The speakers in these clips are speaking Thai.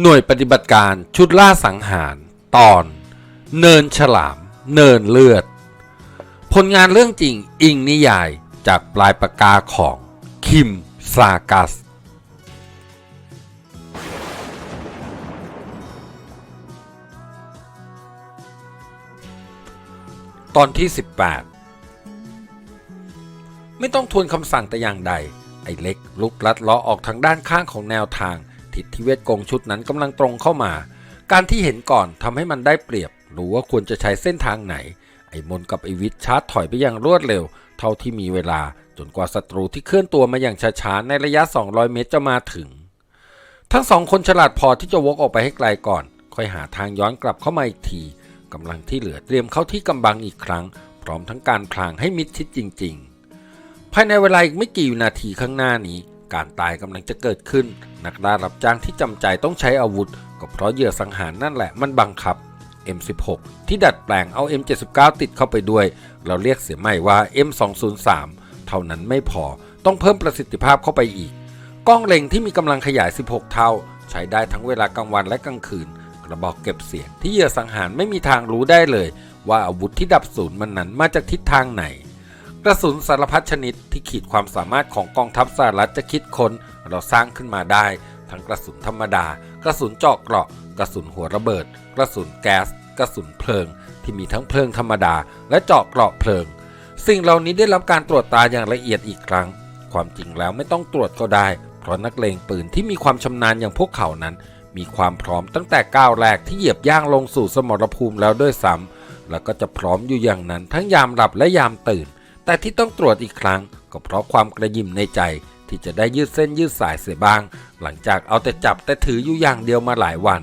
หน่วยปฏิบัติการชุดล่าสังหาร ตอน เนินฉลาม เนินเลือด ผลงานเรื่องจริงอิงนิยายจากปลายปากกาของ คิม ซากัส ตอนที่ 18 ไม่ต้องทวนคำสั่งแต่อย่างใด ไอ้เล็กลุกลัดล้อออกทางด้านข้างของแนวทาง ทิศที่เวทกงชุดนั้นกำลังตรงเข้ามา การที่เห็นก่อนทำให้มันได้เปรียบ รู้ว่าควรจะใช้เส้นทางไหน ไอ้มนกับไอวิทชาร์จถอยไปอย่างรวดเร็ว เท่าที่มีเวลาจนกว่าศัตรูที่เคลื่อนตัวมาอย่างช้าๆในระยะ 200 เมตรจะมาถึง ทั้งสองคนฉลาดพอที่จะวกออกไปให้ไกลก่อน ค่อยหาทางย้อนกลับเข้ามาอีกทีกำลังที่เหลือเตรียมเข้าที่กำบังอีกครั้ง พร้อมทั้งการพลางให้มิดชิดจริง ๆ ภายในเวลาอีกไม่กี่นาทีข้างหน้านี้ การตายกำลังจะเกิดขึ้น นักล่ารับจ้างที่จำใจต้องใช้อาวุธ ก็เพราะเหยื่อสังหารนั่นแหละมันบังคับ M16 ที่ดัดแปลงเอา M79 ติดเข้าไปด้วย เราเรียกเสียใหม่ว่า M203 เท่านั้นไม่พอต้องเพิ่มประสิทธิภาพเข้าไปอีก กล้องเล็งที่มีกำลังขยาย 16 เท่า ใช้ได้ทั้งเวลากลางวันและกลางคืน กระบอกเก็บเสียงที่เหยื่อสังหารไม่มีทางรู้ได้เลย ว่าอาวุธที่ดับศูนย์มันนั้นมาจากทิศทางไหน กระสุนสารพัดชนิดที่ขีดความสามารถของกองทัพสหรัฐจะคิดค้นเราสร้างขึ้นมาได้ ทั้งกระสุนธรรมดา กระสุนเจาะเกราะ กระสุนหัวระเบิด กระสุนแก๊ส กระสุนเพลิง ที่มีทั้งเพลิงธรรมดา และเจาะเกราะเพลิง สิ่งเหล่านี้ได้รับการตรวจตาอย่างละเอียดอีกครั้ง ความจริงแล้วไม่ต้องตรวจก็ได้ เพราะนักเลงปืนที่มีความชำนาญอย่างพวกเขานั้น มีความพร้อมตั้งแต่ก้าวแรกที่เหยียบย่างลงสู่สมรภูมิแล้วด้วยซ้ำแล้วก็จะพร้อมอยู่อย่างนั้นทั้งยามหลับและยามตื่น แต่ที่ต้องตรวจอีกครั้ง ก็เพราะความกระยิมในใจที่จะได้ยืดเส้นยืดสายเสียบ้าง หลังจากเอาแต่จับแต่ถืออยู่อย่างเดียวมาหลายวัน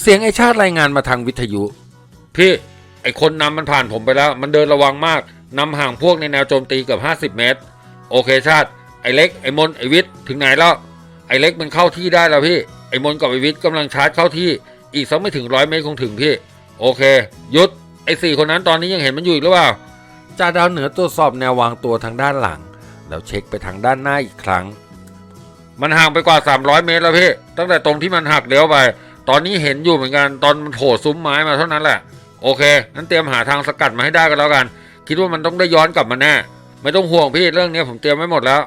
เสียงไอชาติรายงานมาทางวิทยุ พี่ ไอคนนำมันผ่านผมไปแล้ว มันเดินระวังมากนำห่างพวกในแนวโจมตีเกือบ50 เมตร โอเคชาติ ไอเล็กไอมนไอวิทย์ถึงไหนแล้ว ไอเล็กมันเข้าที่ได้แล้วพี่ ไอมนกับไอวิทย์กำลังชาร์จเข้าที่ อีกสักไม่ถึงร้อยเมตรคงถึงพี่ โอเค ยุด ไอ้สี่คนนั้นตอนนี้ยังเห็นมันอยู่อีกหรือเปล่าจ่าดาวเหนือตรวจสอบแนววางตัวทางด้านหลัง แล้วเช็คไปทางด้านหน้าอีกครั้ง มันห่างไปกว่า 300 เมตรแล้วพี่ตั้งแต่ตรงที่มันหักเลี้ยวไป ตอนนี้เห็นอยู่เหมือนกันตอนมันโผล่ซุ้มไม้มาเท่านั้นแหละโอเคงั้นเตรียมหาทางสกัดมาให้ได้กันแล้วกัน คิดว่ามันต้องได้ย้อนกลับมาแน่ไม่ต้องห่วงพี่เรื่องนี้ผมเตรียมไว้หมดแล้ว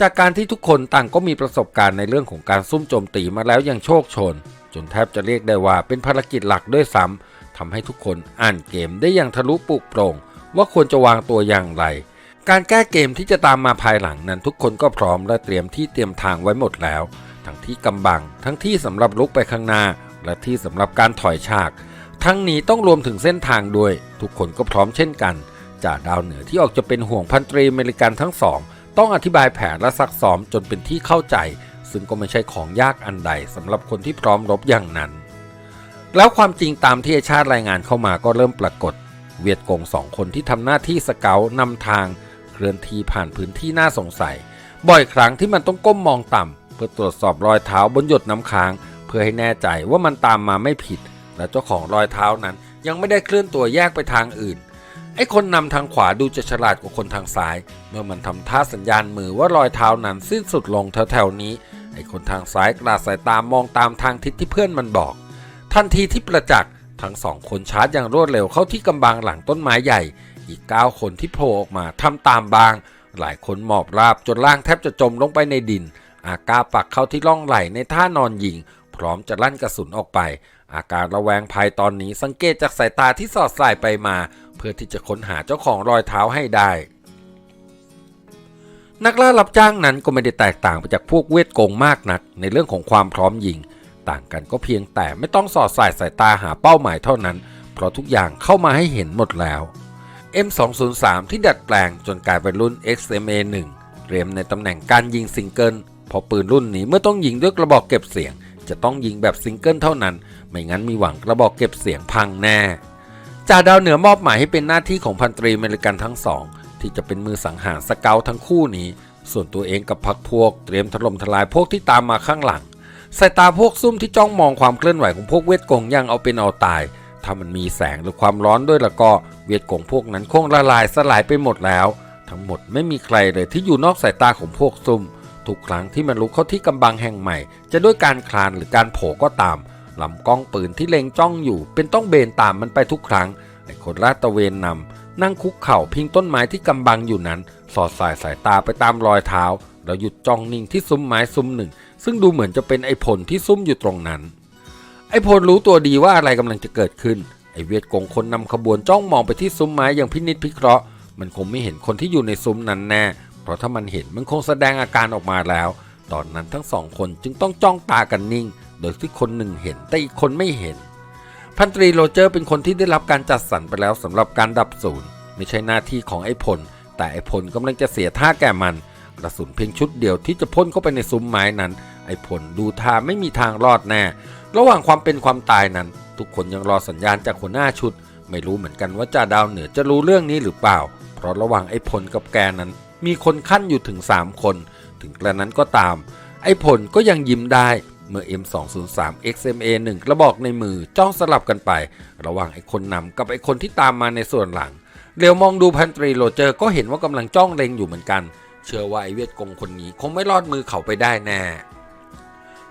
จากการที่ทุกคนต่างก็มีประสบการณ์ในเรื่องของการซุ่มโจมตีมาแล้วอย่างโชคโชน จนแทบจะเรียกได้ว่าเป็นภารกิจหลักด้วยซ้ำ ทำให้ทุกคนอ่านเกมได้อย่างทะลุปลุกโปร่ง ว่าควรจะวางตัวอย่างไร การแก้เกมที่จะตามมาภายหลังนั้นทุกคนก็พร้อมและเตรียมที่เตรียมทางไว้หมดแล้ว ทั้งที่กำบัง ทั้งที่สำหรับลุกไปข้างหน้า และที่สำหรับการถอยฉาก ทั้งนี้ต้องรวมถึงเส้นทางด้วย ทุกคนก็พร้อมเช่นกันจ่าดาวเหนือที่ออกจะเป็นห่วงพันตรีอเมริกันทั้งสอง ต้องอธิบายแผนและซักซ้อมจนเป็นที่เข้าใจ ซึ่งก็ไม่ใช่ของยากอันใดสำหรับคนที่พร้อมรบอย่างนั้น แล้วความจริงตามที่ไอชาติรายงานเข้ามาก็เริ่มปรากฏ เวียดกงสองคนที่ทำหน้าที่สเกลนำทางเคลื่อนที่ผ่านพื้นที่น่าสงสัย บ่อยครั้งที่มันต้องก้มมองต่ำเพื่อตรวจสอบรอยเท้าบนหยดน้ำค้าง เพื่อให้แน่ใจว่ามันตามมาไม่ผิด และเจ้าของรอยเท้านั้นยังไม่ได้เคลื่อนตัวแยกไปทางอื่นไอ้คนนำทางขวาดูจะฉลาดกว่าคนทางซ้าย เมื่อมันทำท่าสัญญาณมือว่ารอยเท้านั้นสิ้นสุดลงแถวๆนี้ ไอ้คนทางซ้ายกระสายตามมองตามทางทิศที่เพื่อนมันบอก ทันทีที่ประจักษ์ทั้งสองคนชาร์จอย่างรวดเร็วเข้าที่กำบังหลังต้นไม้ใหญ่ อีก 9 คนที่โผล่ออกมาทำตามบาง หลายคนหมอบราบจนล่างแทบจะจมลงไปในดิน อากาปักเข้าที่ร่องไหลในท่านอนยิง พร้อมจะลั่นกระสุนออกไป อาการระแวงภัยตอนนี้สังเกตจากสายตาที่สอดสายไปมา เพื่อที่จะค้นหาเจ้าของรอยเท้าให้ได้นักล่ารับจ้างนั้นก็ไม่ได้แตกต่างไปจากพวกเวทโกงมากนักในเรื่องของความพร้อมยิง ต่างกันก็เพียงแต่ไม่ต้องสอดสายสายตาหาเป้าหมายเท่านั้น เพราะทุกอย่างเข้ามาให้เห็นหมดแล้ว M203 ที่ดัดแปลงจนกลายเป็นรุ่น XMA1 เตรียมในตำแหน่งการยิงซิงเกิลพราะปืนรุ่นนี้เมื่อต้องยิงด้วยกระบอกเก็บเสียง จะต้องยิงแบบซิงเกิลเท่านั้น ไม่งั้นมีหวังกระบอกเก็บเสียงพังแน่จ่าดาวเหนือมอบหมายให้เป็นหน้าที่ของพันตรีเมริกันทั้งสองที่จะเป็นมือสังหารสเกลทั้งคู่นี้ ส่วนตัวเองกับพักพวกเตรียมถล่มทลายพวกที่ตามมาข้างหลัง สายตาพวกซุ่มที่จ้องมองความเคลื่อนไหวของพวกเวทกงยังเอาเป็นเอาตาย ถ้ามันมีแสงหรือความร้อนด้วยล้วก็เวทกงพวกนั้นคงละลายสลายไปหมดแล้ว ทั้งหมดไม่มีใครเลยที่อยู่นอกสายตาของพวกซุ่มทุกครั้งที่มันลุกเข้าที่กำบังแห่งใหม่ จะด้วยการคลานหรือการโผล่ก็ตามลำกล้องปืนที่เล็งจ้องอยู่ เป็นต้องเบนตามมันไปทุกครั้งไอ้คนลาดตะเวนนำนั่งคุกเข่าพิงต้นไม้ที่กำบังอยู่นั้น สอดสายสายตาไปตามรอยเท้า แล้วหยุดจ้องนิ่งที่ซุ้มไม้ซุ้มหนึ่ง ซึ่งดูเหมือนจะเป็นไอ้ผลที่ซุ่มอยู่ตรงนั้น ไอ้พลรู้ตัวดีว่าอะไรกำลังจะเกิดขึ้น ไอ้เวียดกงคนนำขบวนจ้องมองไปที่ซุ้มไม้อย่างพินิจพิเคราะห์ มันคงไม่เห็นคนที่อยู่ในซุ้มนั้นแน่ เพราะถ้ามันเห็นมันคงแสดงอาการออกมาแล้ว ตอนนั้นทั้งสองคนจึงต้องจ้องตากันนิ่ง โดยที่คนหนึ่งเห็นแต่อีกคนไม่เห็น พันตรีโรเจอร์เป็นคนที่ได้รับการจัดสรรไปแล้วสำหรับการดับศูนย์ ไม่ใช่หน้าที่ของไอ้พลแต่ไอ้พลกำลังจะเสียท่าแก่มัน กระสุนเพียงชุดเดียวที่จะพ่นเข้าไปในซุ้มไม้นั้น ไอ้พลดูท่าไม่มีทางรอดแน่ ระหว่างความเป็นความตายนั้น ทุกคนยังรอสัญญาณจากหัวหน้าชุด ไม่รู้เหมือนกันว่าจ่าดาวเหนือจะรู้เรื่องนี้หรือเปล่า เพราะระหว่างไอ้พลกับแกนั้น มีคนขั้นอยู่ถึง 3 คน ถึงกระนั้นก็ตาม ไอ้พลก็ยังยิ้มได้เมื่อ M203 XMA 1กระบอกในมือจ้องสลับกันไป ระหว่างไอ้คนนำกับไอ้คนที่ตามมาในส่วนหลังเรียวมองดูพันตรีโรเจอร์ก็เห็นว่ากำลังจ้องเล็งอยู่เหมือนกัน เชื่อว่าไอเวียดกงคนนี้คงไม่รอดมือเขาไปได้แน่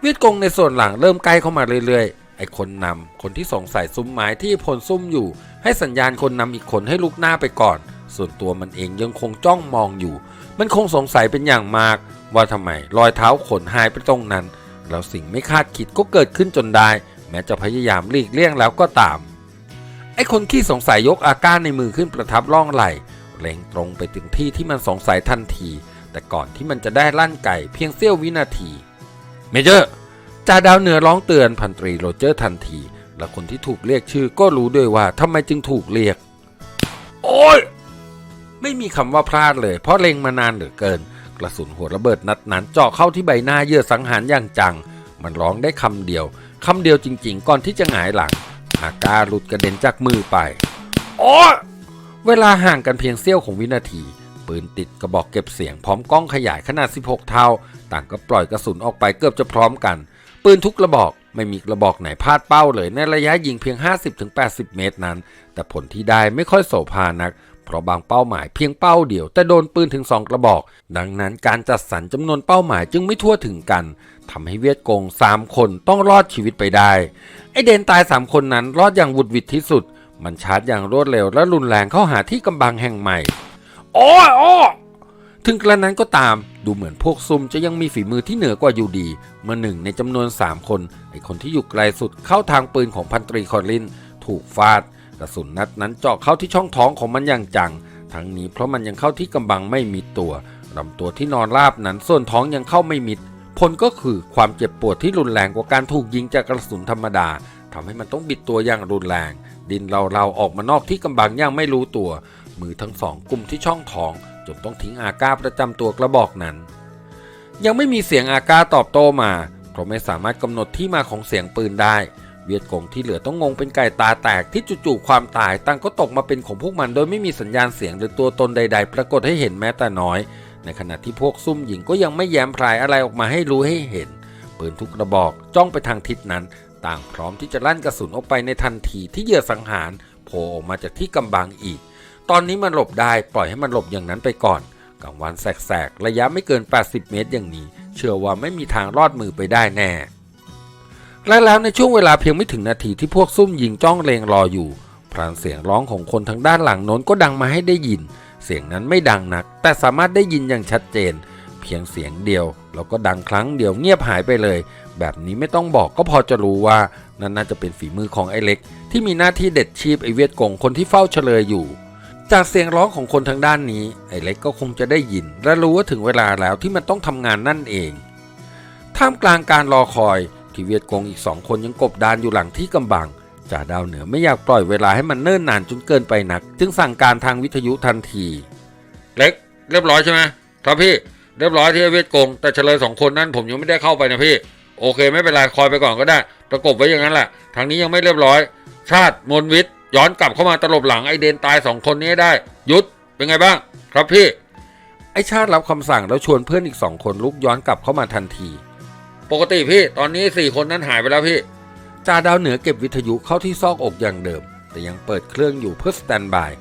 เวียดกงในส่วนหลังเริ่มใกล้เข้ามาเรื่อยๆ ไอ้คนนำคนที่สงสัยซุ้มไม้ที่พลซุ่มอยู่ ให้สัญญาณคนนำอีกคนให้ลุกหน้าไปก่อน ส่วนตัวมันเองยังคงจ้องมองอยู่ มันคงสงสัยเป็นอย่างมาก ว่าทำไมรอยเท้าขนหายไปตรงนั้น แล้วสิ่งไม่คาดคิดก็เกิดขึ้นจนได้ แม้จะพยายามหลีกเลี่ยงแล้วก็ตามไอ้คนขี้สงสัยยกอาก้าในมือขึ้นประทับล่องไหล เล็งตรงไปถึงที่ที่มันสงสัยทันที แต่ก่อนที่มันจะได้ลั่นไก่เพียงเสี้ยววินาที เมเจอร์จ่าดาวเหนือร้องเตือนพันตรีโรเจอร์ทันที และคนที่ถูกเรียกชื่อก็รู้ด้วยว่าทำไมจึงถูกเรียก โอ้ยไม่มีคำว่าพลาดเลย เพราะเล็งมานานเหลือเกิน กระสุนหัวระเบิดนัดนั้นเจาะเข้าที่ใบหน้าเยื่อสังหารอย่างจัง มันร้องได้คำเดียวคำเดียวจริง ๆ ก่อนที่จะหงายหลังอากาหลุดกระเด็นจากมือไป โอ้ เวลาห่างกันเพียงเสี้ยวของวินาที ปืนติดกระบอกเก็บเสียงพร้อมกล้องขยายขนาด 16 เท่า ต่างก็ปล่อยกระสุนออกไปเกือบจะพร้อมกัน ปืนทุกกระบอกไม่มีกระบอกไหนพลาดเป้าเลยในระยะยิงเพียง 50-80 เมตรนั้น แต่ผลที่ได้ไม่ค่อยโสภานัก เพราะบางเป้าหมายเพียงเป้าเดียว แต่โดนปืนถึง 2 กระบอก ดังนั้นการจัดสรรจำนวนเป้าหมายจึงไม่ทั่วถึงกันทำให้เวียดกง 3 คนต้องรอดชีวิตไปได้ ไอเดนตาย 3 คนนั้นรอดอย่างหวุดหวิดที่สุด มันชาร์จอย่างรวดเร็วและรุนแรงเข้าหาที่กำบังแห่งใหม่โอ้โอ้ถึงกระนั้นก็ตามดูเหมือนพวกซุ่มจะยังมีฝีมือที่เหนือกว่าอยู่ดี เมื่อหนึ่งในจำนวน 3 คน ไอคนที่อยู่ไกลสุดเข้าทางปืนของพันตรีคอลิน ถูกฟาด กระสุนนัดนั้นเจาะเข้าที่ช่องท้องของมันอย่างจัง ทั้งนี้เพราะมันยังเข้าที่กำบังไม่มิดตัวลำตัวที่นอนราบนั้นส่วนท้องยังเข้าไม่มิด ผลก็คือความเจ็บปวดที่รุนแรงกว่าการถูกยิงจากกระสุนธรรมดาทำให้มันต้องบิดตัวอย่างรุนแรง ดินเราเราออกมานอกที่กำบังอย่างไม่รู้ตัว มือทั้งสองกลุ่มที่ช่องท้อง จนต้องทิ้งอาก้าประจำตัวกระบอกนั้น ยังไม่มีเสียงอาก้าตอบโต้มา เพราะไม่สามารถกำหนดที่มาของเสียงปืนได้ เวียดกงที่เหลือต้องงงเป็นไก่ตาแตกที่จู่ๆความตายตั้งก็ตกมาเป็นของพวกมันโดยไม่มีสัญญาณเสียงหรือตัวตนใด ๆ ปรากฏให้เห็นแม้แต่น้อย ในขณะที่พวกซุ่มหญิงก็ยังไม่แย้มพรายอะไรออกมาให้รู้ให้เห็นปืนทุกกระบอกจ้องไปทางทิศนั้น ต่างพร้อมที่จะลั่นกระสุนออกไปในทันทีที่เหยื่อสังหารโผล่ออกมาจากที่กำบังอีก ตอนนี้มันหลบได้ปล่อยให้มันหลบอย่างนั้นไปก่อนกลางวันแสกๆระยะไม่เกิน 80 เมตรอย่างนี้ เชื่อว่าไม่มีทางรอดมือไปได้แน่ และแล้วในช่วงเวลาเพียงไม่ถึงนาทีที่พวกซุ่มยิงจ้องเลงรออยู่พรานเสียงร้องของคนทางด้านหลังโน้นก็ดังมาให้ได้ยิน เสียงนั้นไม่ดังนัก แต่สามารถได้ยินอย่างชัดเจน เพียงเสียงเดียว แล้วก็ดังครั้งเดียวเงียบหายไปเลย แบบนี้ไม่ต้องบอกก็พอจะรู้ว่านั่นน่าจะเป็นฝีมือของไอ้เล็ก ที่มีหน้าที่เด็ดชีพไอเวียดกงคนที่เฝ้าเฉลยอยู่ จากเสียงร้องของคนทางด้านนี้ ไอ้เล็กก็คงจะได้ยิน และรู้ว่าถึงเวลาแล้วที่มันต้องทำงานนั่นเองท่ามกลางการรอคอยที่เวียดกงอีกสองคนยังกบดานอยู่หลังที่กำบังจ่าดาวเหนือไม่อยากปล่อยเวลาให้มันเนิ่นนานจนเกินไปนัก จึงสั่งการทางวิทยุทันที เล็ก เรียบร้อยใช่ไหมครับพี่ เรียบร้อยที่เวียดกง แต่เฉลยสองคนนั้นผมยังไม่ได้เข้าไปนะพี่ โอเคไม่เป็นไรคอยไปก่อนก็ได้ประกบไว้อย่างนั้นแหละทางนี้ยังไม่เรียบร้อย ชาติมนวิทย์ย้อนกลับเข้ามาตลบหลังไอเดนตายสองคนนี้ให้ได้ ยุดเป็นไงบ้าง ครับพี่ ไอชาติรับคำสั่งแล้วชวนเพื่อนอีกสองคนลุกย้อนกลับเข้ามาทันที ปกติพี่ ตอนนี้สี่คนนั้นหายไปแล้วพี่จ่าดาวเหนือเก็บวิทยุเข้าที่ซอกอกอย่างเดิม แต่ยังเปิดเครื่องอยู่เพื่อสแตนบาย